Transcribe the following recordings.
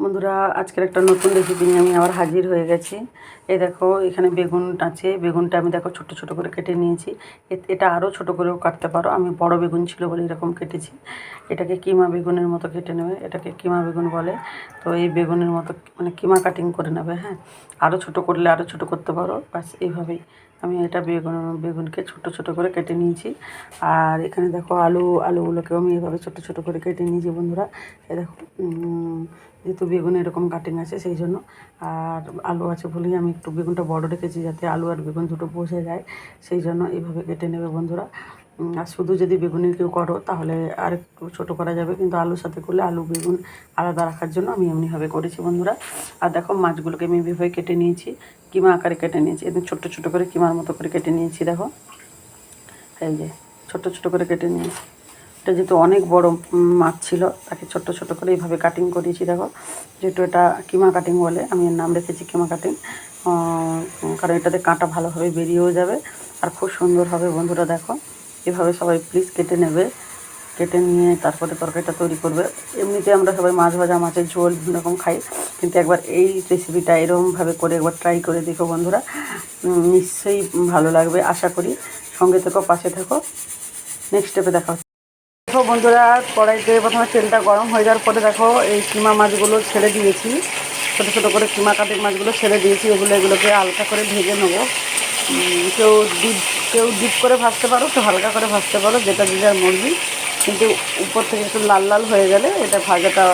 বন্ধুরা, আজকের একটা নতুন রেসিপি নিয়ে আমি আবার হাজির হয়ে গেছি। এই দেখো, এখানে বেগুন আছে। বেগুনটা আমি দেখো ছোট ছোট করে কেটে নিয়েছি। এটা আরও ছোট করেও কাটতে পারো। আমি বড় বেগুন ছিল বলে এরকম কেটেছি। এটাকে কিমা বেগুনের মতো কেটে নেবে। এটাকে কিমা বেগুন বলে। তো এই বেগুনের মতো মানে কিমা কাটিং করে নেবে হ্যাঁ? আরও ছোট করলে আরও ছোট করতে পারো। বাস এইভাবেই। আমি এটা বেগুন, বেগুনকে ছোট ছোট করে কেটে নিয়েছি। আর এখানে দেখো আলু, আলুগুলোকেও আমি এভাবে ছোট ছোট করে কেটে নিয়েছি বন্ধুরা। এ দেখো যেহেতু বেগুন এরকম কাটিং আছে, সেই জন্য। আর আলু আছে বলেই আমি একটু বেগুনটা বড় রেখেছি যাতে আলু আর বেগুন দুটো বসে যায়। সেই জন্য এইভাবে কেটে নেবে বন্ধুরা। আর শুধু যদি বেগুনের কেউ করো, তাহলে আর একটু ছোটো করা যাবে। কিন্তু আলুর সাথে করলে আলু, বেগুন আলাদা রাখার জন্য আমি এমনিভাবে করেছি বন্ধুরা। আর দেখো মাছগুলোকে আমি এভাবে কেটে নিয়েছি, কিমা আকারে কেটে নিয়েছি। একদম ছোট্ট ছোটো করে কিমার মতো করে কেটে নিয়েছি, দেখো। এই যে ছোট ছোট করে কেটে নিয়েছি। এটা যেহেতু অনেক বড় মাছ ছিল, তাকে ছোট ছোট করে এইভাবে কাটিং করিয়েছি দেখো। যেহেতু এটা কিমা কাটিং বলে, আমি এর নাম রেখেছি কিমা কাটিং কারণ এটাতে কাঁটা ভালোভাবে বেরিয়েও যাবে, আর খুব সুন্দর হবে বন্ধুরা, দেখো। এভাবে সবাই প্লিজ কেটে নেবে। কেটে নিয়ে তারপরে তরকারিটা তৈরি করবে। এমনিতে আমরা সবাই মাছ ভাজা, মাছের ঝোল বিভিন্ন রকম খাই। কিন্তু একবার এই রেসিপিটা এরকমভাবে করে একবার ট্রাই করে দেখো বন্ধুরা। নিশ্চয়ই ভালো লাগবে। আশা করি সঙ্গে থেকো, পাশে থেকো। নেক্সট স্টেপে দেখা দেখো বন্ধুরা, কড়াইতে প্রথমে তেলটা গরম হয়ে যাওয়ার পরে দেখো এই কিমা মাছগুলো ছেড়ে দিয়েছি। ছোটো ছোটো করে কিমা কাটিং মাছগুলো ছেড়ে দিয়েছি। ওগুলো এগুলোকে হালকা করে ভেজে নেব। কেউ ডিপ কেউ ডিপ করে ভাজতে পারো কেউ হালকা করে ভাজতে পারো, যেটা যে যার মর্জি। কিন্তু উপর থেকে একটু লাল লাল হয়ে গেলে এটা ভাজাটা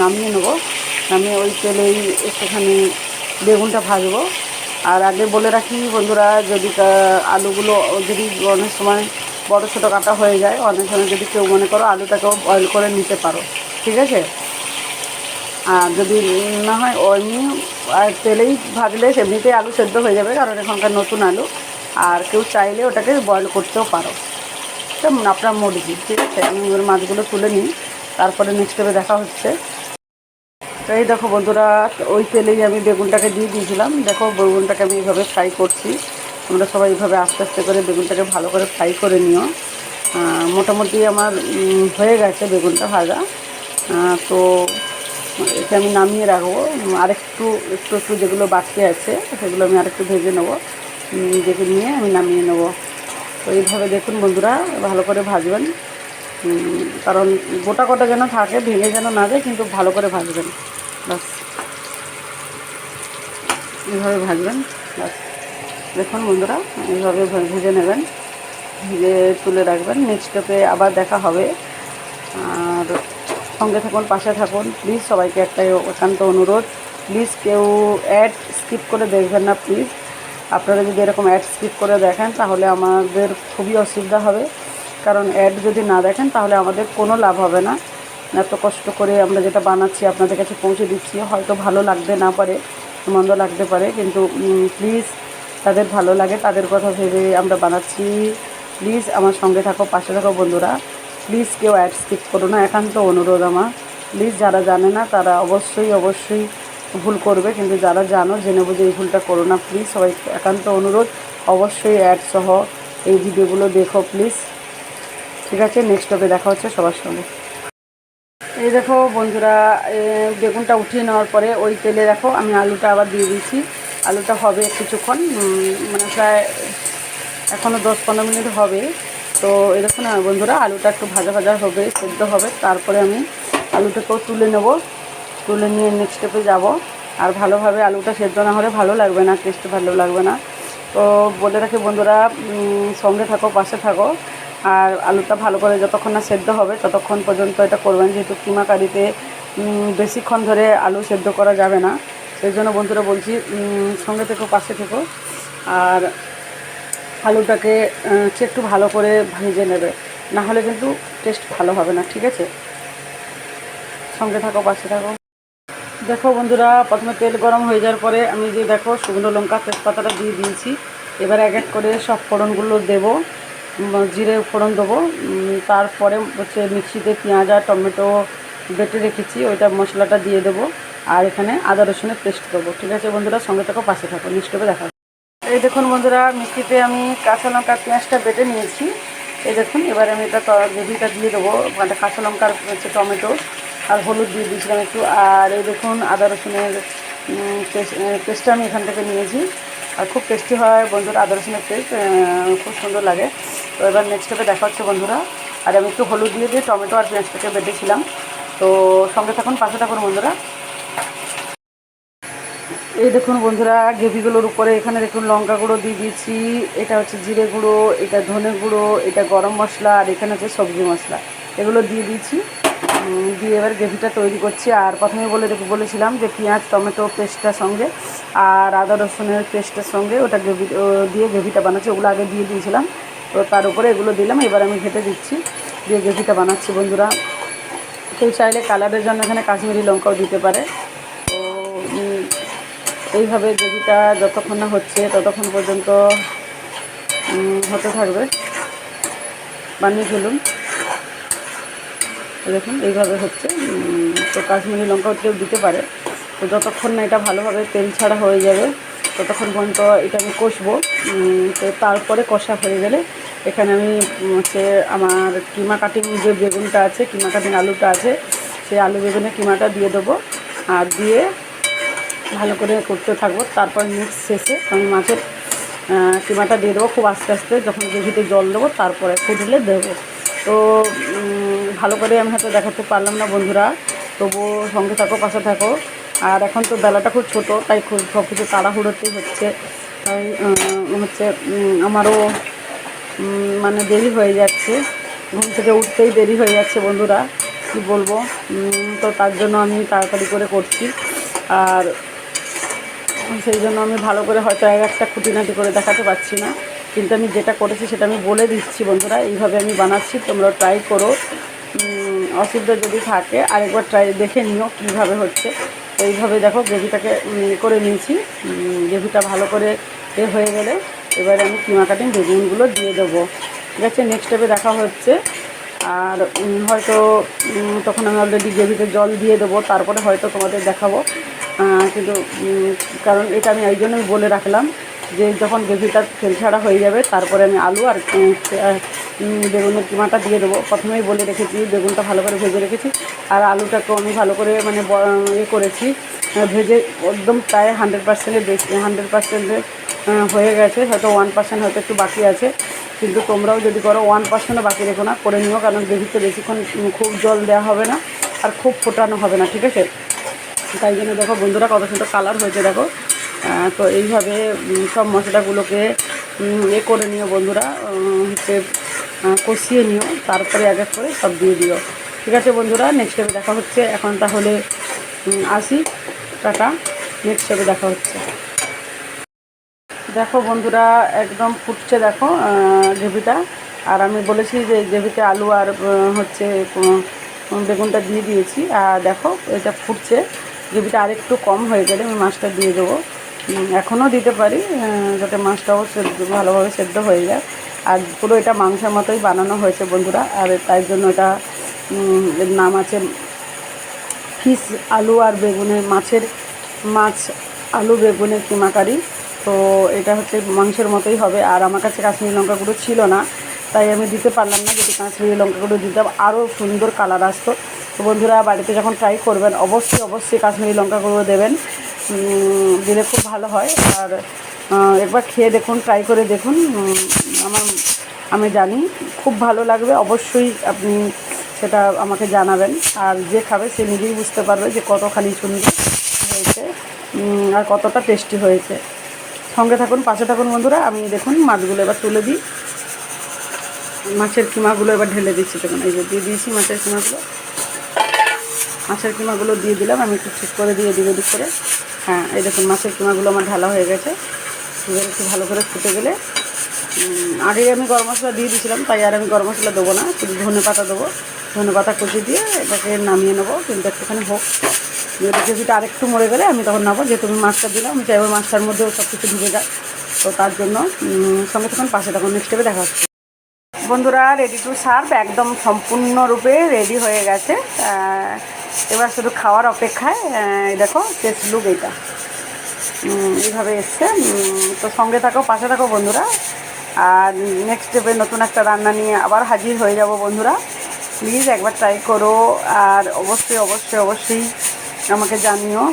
নামিয়ে নেব। নামিয়ে ওই তেলেই একটুখানি বেগুনটা ভাজবো। আর আগে বলে রাখি বন্ধুরা, যদি আলুগুলো যদি অনেক সময় বড়ো ছোটো কাটা হয়ে যায়, অনেক সময় যদি কেউ মনে করো আলুটাকেও বয়েল করে নিতে পারো, ঠিক আছে? আর যদি না হয় এমনি তেলেই ভাজলে এমনিতেই আলু সেদ্ধ হয়ে যাবে, কারণ এখনকার নতুন আলু। আর কেউ চাইলে ওটাকে বয়েল করতেও পারো। এটা আপনার মর্জি, ঠিক আছে? আমি ওর মাছগুলো তুলে নিই, তারপরে নেক্সট স্টেপে দেখা হচ্ছে। তো এই দেখো বন্ধুরা, ওই তেলেই আমি বেগুনটাকে দিয়ে দিয়েছিলাম। দেখো বেগুনটাকে আমি এইভাবে ফ্রাই করছি। তোমরা সবাই এইভাবে আস্তে আস্তে করে বেগুনটাকে ভালো করে ফ্রাই করে নিও। মোটামুটি আমার হয়ে গেছে বেগুনটা ভাজা। তো এটা আমি নামিয়ে রাখব। আরেকটু, একটু একটু যেগুলো বাকি আছে, সেগুলো আমি আরেকটু ভেজে নেব। দেখে নিয়ে আমি নামিয়ে নেব। তো এইভাবে দেখুন বন্ধুরা, ভালো করে ভাজবেন। কারণ গোটা গোটা যেন থাকে, ভেঙে যেন না যায়, কিন্তু ভালো করে ভাজবেন। বাস এইভাবে ভাজবেন। বাস দেখুন বন্ধুরা, এইভাবে ভেজে নেবেন। ভেজে তুলে রাখবেন। নেক্সট আবার দেখা হবে। আর সঙ্গে থাকুন, পাশে থাকুন। প্লিজ সবাইকে একটাই একান্ত অনুরোধ। প্লিজ কেউ অ্যাড স্কিপ করে দেখবেন না, প্লিজ। আপনারা যদি এরকম অ্যাড স্কিপ করে দেখেন, তাহলে আমাদের খুবই অসুবিধা হবে। কারণ অ্যাড যদি না দেখেন, তাহলে আমাদের কোনো লাভ হবে না। এত কষ্ট করে আমরা যেটা বানাচ্ছি, আপনাদের কাছে পৌঁছে দিচ্ছি, হয়তো ভালো লাগতে না পারে, মন্দ লাগতে পারে, কিন্তু প্লিজ তাদের ভালো লাগে, তাদের কথা ভেবে আমরা বানাচ্ছি। প্লিজ আমার সঙ্গে থাকো, পাশে থাকো বন্ধুরা। প্লিজ কেউ অ্যাড স্কিপ করো না, একান্ত অনুরোধ আমার। প্লিজ যারা জানে না, তারা অবশ্যই অবশ্যই ভুল করবে, কিন্তু যারা জানো, জেনে বুঝে এই ভুলটা করো না প্লিজ সবাই একান্ত অনুরোধ, অবশ্যই অ্যাড সহ এই ভিডিওগুলো দেখো প্লিজ ঠিক আছে নেক্সট টপে দেখা হচ্ছে সবার সঙ্গে। এই দেখো বন্ধুরা বেগুনটা উঠিয়ে নেওয়ার পরে ওই তেলে দেখো, আমি আলুটা আবার দিয়ে দিয়েছি। আলুটা হবে কিছুক্ষণ মানে প্রায় এখনও দশ পনেরো মিনিট হবে। তো এরকম বন্ধুরা, আলুটা একটু ভাজা ভাজা হবে, সেদ্ধ হবে। তারপরে আমি আলুটাকেও তুলে নেব। তুলে নিয়ে নেক্সট স্টেপে যাব। আর ভালোভাবে আলুটা সেদ্ধ না হলে ভালো লাগবে না টেস্ট ভালো লাগবে না। তো বলে রাখি বন্ধুরা সঙ্গে থাকো, পাশে থাকো। আর আলুটা ভালো করে যতক্ষণ না সেদ্ধ হবে, ততক্ষণ পর্যন্ত এটা করবেন। যেহেতু কিমা কারিতে বেশিক্ষণ ধরে আলু সেদ্ধ করা যাবে না। সেই জন্য বন্ধুরা বলছি সঙ্গে থেকো, পাশে থেকো। আর আলুটাকে হচ্ছে একটু ভালো করে ভেজে নেবে। না হলে কিন্তু টেস্ট ভালো হবে না, ঠিক আছে? সঙ্গে থাকো, পাশে থাকো। দেখো বন্ধুরা, প্রথমে তেল গরম হয়ে যাওয়ার পরে আমি যে দেখো শুকনো লঙ্কা তেজপাতাটা দিয়ে দিয়েছি। এবার এক এক করে সব ফোড়নগুলো দেবো জিরে ফোড়ন দেবো তারপরে হচ্ছে মিক্সিতে পেঁয়াজ আর টমেটো বেটে রেখেছি, ওইটা মশলাটা দিয়ে দেবো, আর এখানে আদা রসুনের পেস্ট দেবো। ঠিক আছে বন্ধুরা, সঙ্গে থাকো, পাশে থাকো, নেক্সট হবে দেখা। এই দেখুন বন্ধুরা, মিক্সিতে আমি কাঁচা লঙ্কা পেঁয়াজটা বেটে নিয়েছি। এই দেখুন, এবার আমি এটা গ্রেভিটা দিয়ে দেবো মানে কাঁচা লঙ্কার হচ্ছে টমেটো। আর হলুদ দিয়ে দিয়েছিলাম একটু। আর এই দেখুন, আদা রসুনের পেস্টটা আমি এখান থেকে নিয়েছি। আর খুব টেস্টি হয় বন্ধুরা, আদা রসুনের পেস্ট খুব সুন্দর লাগে। তো এবার নেক্সট স্টেপে দেখা হচ্ছে বন্ধুরা। আর আমি একটু হলুদ দিয়ে দিয়ে টমেটো আর পেঁয়াজটাকে বেটেছিলাম। তো সঙ্গে থাকুন, পাশে থাকুন বন্ধুরা। এই দেখুন বন্ধুরা, গ্রেভিগুলোর উপরে এখানে দেখুন লঙ্কা গুঁড়ো দিয়ে দিয়েছি। এটা হচ্ছে জিরে গুঁড়ো, এটা ধনে গুঁড়ো, এটা গরম মশলা, আর এখানে হচ্ছে সবজি মশলা। এগুলো দিয়ে দিয়েছি। দিয়ে এবার গ্রেভিটা তৈরি করছি। আর প্রথমে বলে বলেছিলাম যে পেঁয়াজ, টমেটো পেস্টটার সঙ্গে আর আদা, রসুনের পেস্টের সঙ্গে ওটা গ্রেভি দিয়ে গ্রেভিটা বানাচ্ছি। ওগুলো আগে দিয়ে দিয়েছিলাম। তো তার উপরে এগুলো দিলাম। এবার আমি ঘেটে দিচ্ছি, দিয়ে গ্রেভিটা বানাচ্ছি বন্ধুরা। কেউ চাইলে কালারের জন্য এখানে কাশ্মীরি লঙ্কাও দিতে পারে। তো এইভাবে গ্রেভিটা যতক্ষণ না হচ্ছে ততক্ষণ পর্যন্ত হতে থাকবে। বানিয়ে ফেলুন। দেখুন এইভাবে হচ্ছে। তো কাশ্মীরি লঙ্কাও কেউ দিতে পারে। তো যতক্ষণ না এটা ভালোভাবে তেল ছাড়া হয়ে যাবে, ততক্ষণ পর্যন্ত এটা আমি কষবো। তো তারপরে কষা হয়ে গেলে এখানে আমি হচ্ছে আমার কিমা কাটিং যে বেগুনটা আছে, কিমা কাটিং আলুটা আছে, সেই আলু বেগুনে কিমাটা দিয়ে দেবো। আর দিয়ে ভালো করে করতে থাকব। তারপর মিক্স শেষে আমি মাছের কিমাটা দিয়ে দেবো খুব আস্তে আস্তে। যখন গ্রেভিতে জল দেবো, তারপরে ফুটলে দেবো। তো ভালো করে আমি হয়তো দেখাতে পারলাম না বন্ধুরা। তবুও সঙ্গে থাকো, পাশে থাকো। আর এখন তো বেলাটা খুব ছোটো, তাই খুব সব কিছু তাড়াহুড়োতেই হচ্ছে। তাই হচ্ছে আমারও মানে দেরি হয়ে যাচ্ছে। ঘুম থেকে উঠতেই দেরি হয়ে যাচ্ছে বন্ধুরা, কি বলব? তো তার জন্য আমি তাড়াতাড়ি করে করছি। আর সেই জন্য আমি ভালো করে হয়তো এক একটা খুঁটিনাটি করে দেখাতে পারছি না। কিন্তু আমি যেটা করেছি সেটা আমি বলে দিচ্ছি বন্ধুরা, এইভাবে আমি বানাচ্ছি তোমরা ট্রাই করো। অসুবিধা যদি থাকে, আরেকবার ট্রাই দেখে নিও কীভাবে হচ্ছে। এইভাবে দেখো, গ্রেভিটাকে করে নিয়েছি। গ্রেভিটা ভালো করে এ হয়ে গেলে এবারে আমি কিমা কাটিং বেগুনগুলো দিয়ে দেবো। ঠিক আছে নেক্সট স্টেপে দেখা হচ্ছে। আর হয়তো তখন আমি অলরেডি গ্রেভিতে জল দিয়ে দেবো, তারপরে হয়তো তোমাদের দেখাবো। কিন্তু কারণ এটা আমি এই জন্যই বলে রাখলাম যে যখন গ্রেভিটা তেল ছাড়া হয়ে যাবে, তারপরে আমি আলু আর বেগুনের কিমাটা দিয়ে দেবো। প্রথমেই বলে রেখেছি, বেগুনটা ভালো করে ভেজে রেখেছি। আর আলুটাকেও আমি ভালো করে মানে ইয়ে করেছি ভেজে একদম প্রায় হান্ড্রেড পার্সেন্টের বেশি হান্ড্রেড পার্সেন্টের হয়ে গেছে। হয়তো ওয়ান পার্সেন্ট হয়তো একটু বাকি আছে। কিন্তু তোমরাও যদি করো ওয়ান পার্সেন্টও বাকি রেখো না, করে নিও। কারণ গ্রেভিতে বেশিক্ষণ খুব জল দেওয়া হবে না আর খুব ফোটানো হবে না, ঠিক আছে? তাই জন্য দেখো বন্ধুরা কত সুন্দর কালার হয়েছে, দেখো। তো এইভাবে সব মশলাগুলোকে এ করে নিও বন্ধুরা। হচ্ছে কষিয়ে নিও, তারপরে এক এক করে সব দিয়ে দিও। ঠিক আছে বন্ধুরা নেক্সট স্টেপে দেখা হচ্ছে। এখন তাহলে আসি। টাটা নেক্সট স্টেপে দেখা হচ্ছে। দেখো বন্ধুরা, একদম ফুটছে দেখো গ্রেভিটা। আর আমি বলেছি যে গ্রেভিতে আলু আর হচ্ছে বেগুনটা দিয়ে দিয়েছি। আর দেখো, এটা ফুটছে। গ্রেভিটা আরেকটু কম হয়ে গেলে আমি মাছটা দিয়ে দেবো। এখনও দিতে পারি যাতে মাছটাও সেদ্ধ, ভালোভাবে সেদ্ধ হয়ে যায়। আর পুরো এটা মাংসের মতোই বানানো হয়েছে বন্ধুরা, আর তাই জন্য এটা নাম আছে ফিস আলু আর বেগুনের মাছের, মাছ আলু বেগুনের কিমা কারি। তো এটা হচ্ছে মাংসের মতোই হবে, আর আমার কাছে কাশ্মীরি লঙ্কা গুঁড়ো ছিল না, তাই আমি দিতে পারলাম না, যদি কাশ্মীরি লঙ্কা গুঁড়ো দিতাম, আরও সুন্দর কালার আসতো। তো বন্ধুরা, বাড়িতে যখন ট্রাই করবেন, অবশ্যই অবশ্যই কাশ্মীরি লঙ্কা গুঁড়ো দেবেন দিলে খুব ভালো হয়, আর একবার খেয়ে দেখুন ট্রাই করে দেখুন। আমার, আমি জানি খুব ভালো লাগবে, অবশ্যই আপনি সেটা আমাকে জানাবেন। আর যে খাবে সে নিজেই বুঝতে পারবে যে কতখানি সুন্দর হয়েছে আর কতটা টেস্টি হয়েছে। সঙ্গে থাকুন, পাশে থাকুন বন্ধুরা, আমি দেখুন মাছগুলো এবার তুলে দিই। মাছের কিমাগুলো এবার ঢেলে দিচ্ছি দেখুন, এই যে দিয়ে দিয়েছি মাছের কিমাগুলো। মাছের কিমাগুলো দিয়ে দিলাম, আমি একটু ঠিক করে দিয়ে দিই এদিক করে। হ্যাঁ এই দেখুন, মাছের কিমাগুলো আমার ঢালা হয়ে গেছে। এবার একটু ভালো করে ফুটে গেলে আগে আমি গরম মশলা দিয়ে দিয়েছিলাম তাই আর আমি গরম মশলা দেবো না শুধু ধনে পাতা দেবো। ধনে পাতা কুচি দিয়ে এটাকে নামিয়ে নেব কিন্তু একটুখানি হোক। গ্রেভিটা আরেকটু মরে গেলে আমি তখন নেব যেহেতু আমি মাছটা দিলাম আমি চাইব মাছটার মধ্যেও সব কিছু ঢুকে যায় তো তার জন্য সঙ্গে তখন পাশে তখন নেক্সট স্টেপে দেখা হচ্ছে। বন্ধুরা রেডি টু সার্ভ একদম সম্পূর্ণরূপে রেডি হয়ে গেছে। এবার শুধু খাওয়ার অপেক্ষায় দেখো টেস্ট লুক উম, এইভাবে এসছে। তো সঙ্গে থাকো, পাশে থাকো বন্ধুরা। আর নেক্সট স্টেপে নতুন একটা রান্না নিয়ে আবার হাজির হয়ে যাব বন্ধুরা। প্লিজ একবার ট্রাই করো। আর অবশ্যই অবশ্যই অবশ্যই আমাকে জানিও।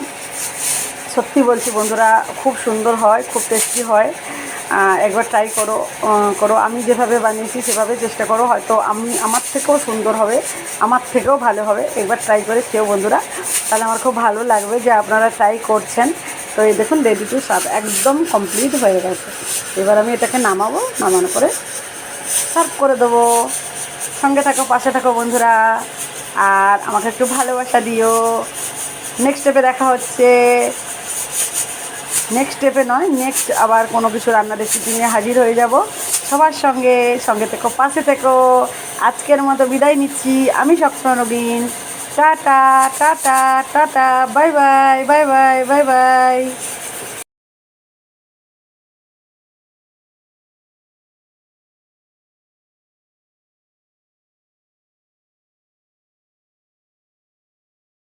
সত্যি বলছি বন্ধুরা, খুব সুন্দর হয়, খুব টেস্টি হয়। একবার ট্রাই করো করো। আমি যেভাবে বানিয়েছি, সেভাবে চেষ্টা করো। হয়তো আমি, আমার থেকেও সুন্দর হবে, আমার থেকেও ভালো হবে। একবার ট্রাই করে খেও বন্ধুরা। তাহলে আমার খুব ভালো লাগবে যে আপনারা ট্রাই করছেন। তো এই দেখুন রেডি টু সার্ভ একদম কমপ্লিট হয়ে গেছে। এবার আমি এটাকে নামাবো, নামানোর পরে সার্ভ করে দেবো। সঙ্গে থাকো, পাশে থাকো বন্ধুরা, আর আমাকে একটু ভালোবাসা দিও। নেক্সট স্টেপে দেখা হচ্ছে। নেক্সট স্টেপে নয় নেক্সট আবার কোনো কিছু রান্না রেসিপি নিয়ে হাজির হয়ে যাব। সবার সঙ্গে সঙ্গে থেকো, পাশে থেকো। আজকের মতো বিদায় নিচ্ছি। আমি সক্ষম Nabin. Tata tata tata bye bye bye bye bye bye.